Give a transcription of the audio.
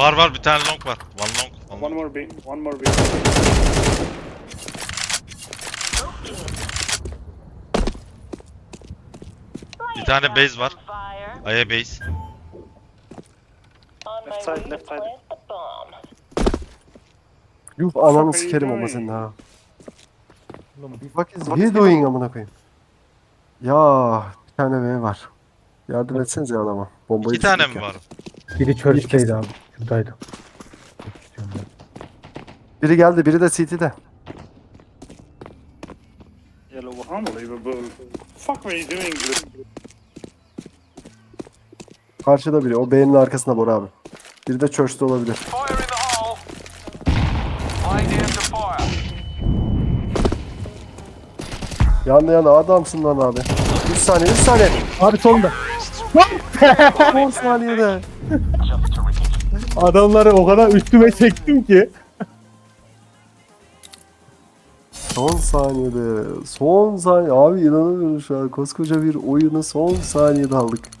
Var var bir tane long var. One long. One One long. more B. One more B. Bir tane base var. Aya base. Left side, left side. Yuh ananı sikerim ama senin ha. Oğlum What is he doing amına koyayım? Ya bir tane V var. Yardım etsenize adama. Bombayı İki tane mi ya. var? Biri church'teydi abi. Şuradaydı. Biri geldi biri de CT'de. Yellow. Unbelievable. Fuck were you doing? Karşıda biri. O B'nin arkasında Bora abi. Biri de Church'te olabilir. Fire in the hole. Laying down to fire. Yandı yandı adamsın lan abi. 3 saniye 3 saniye. Abi sonunda. 10 saniyede. Adamları o kadar üstüme çektim ki. Son saniyede. Son saniye. Abi inanamıyorum şu an. Koskoca bir oyunu son saniyede aldık.